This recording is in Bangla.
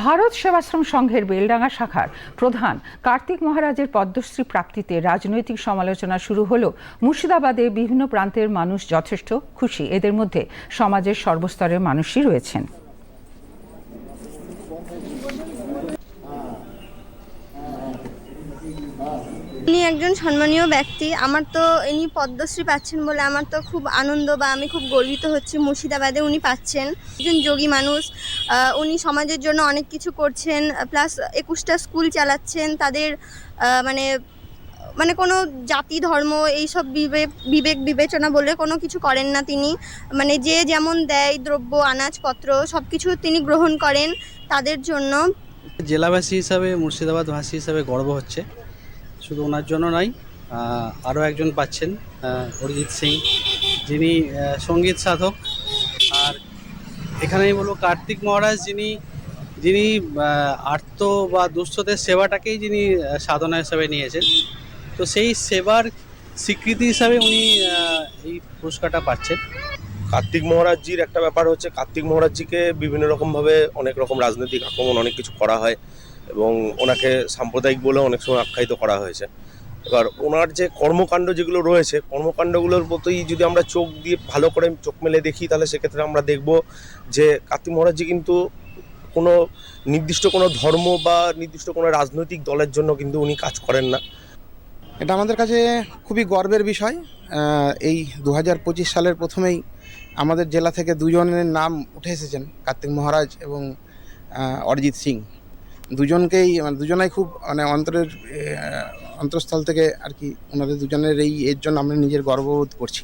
ভারত সেবাশ্রম সংঘের বেলডাঙ্গা শাখার প্রধান কার্তিক মহারাজের পদ্মশ্রী প্রাপ্তিতে রাজনৈতিক সমালোচনা শুরু হলো। মুর্শিদাবাদে বিভিন্ন প্রান্তের মানুষ যথেষ্ট খুশি। এদের মধ্যে সমাজের সর্বস্তরের মানুষই রয়েছেন। ইনি একজন সম্মানীয় ব্যক্তি, আমার তো ইনি পদ্মশ্রী পাচ্ছেন বলে আমার তো খুব আনন্দ বা আমি খুব গর্বিত হচ্ছি মুর্শিদাবাদে উনি পাচ্ছেন। একজন যোগী মানুষ উনি সমাজের জন্য অনেক কিছু করছেন, প্লাস একুশটা স্কুল চালাচ্ছেন, তাদের মানে মানে কোনো জাতি, ধর্ম এইসব বিবেক বিবেক বিবেচনা বলে কোনো কিছু করেন না তিনি। মানে যে যেমন দেয় দ্রব্য, আনাজপত্র সব কিছু তিনি গ্রহণ করেন তাদের জন্য। জেলাবাসী হিসাবে, মুর্শিদাবাদবাসী হিসাবে গর্ব হচ্ছে। শুধু ওনার জন্য নয় আরও একজন পাচ্ছেন অরিজিৎ সিং। যিনি সংগীত সাধক। আর এখানেই বলব, কার্তিক মহারাজ যিনি যিনি আর্ত বা দুস্থদের সেবাটাকেই যিনি সাধনা হিসাবে নিয়েছেন। তো সেই সেবার স্বীকৃতি হিসাবে উনি এই পুরস্কারটা পাচ্ছেন। কার্তিক মহারাজজির একটা ব্যাপার হচ্ছে, কার্তিক মহারাজজিকে বিভিন্ন রকমভাবে অনেক রকম রাজনৈতিক আক্রমণ, অনেক কিছু করা হয়। এবং ওনাকে সাম্প্রদায়িক বলে অনেক সময় আখ্যায়িত করা হয়েছে। এবার ওনার যে কর্মকাণ্ড যেগুলো রয়েছে, কর্মকাণ্ডগুলোর প্রতি যদি আমরা চোখ দিয়ে ভালো করে চোখ মেলে দেখি, তাহলে সেক্ষেত্রে আমরা দেখব যে কার্তিক মহারাজজি কিন্তু কোনো নির্দিষ্ট কোনো ধর্ম বা নির্দিষ্ট কোনো রাজনৈতিক দলের জন্য কিন্তু উনি কাজ করেন না। এটা আমাদের কাছে খুবই গর্বের বিষয়। এই দু হাজার পঁচিশ সালের প্রথমেই আমাদের জেলা থেকে দুজনের নাম উঠে এসেছেন কার্তিক মহারাজ এবং অরিজিৎ সিং। দুজনকেই মানে দুজনাই খুব মানে অন্তরের অন্তরস্থল থেকে আর কি, ওনাদের দুজনের এই, এর জন্য আমরা নিজের গর্ববোধ করছি।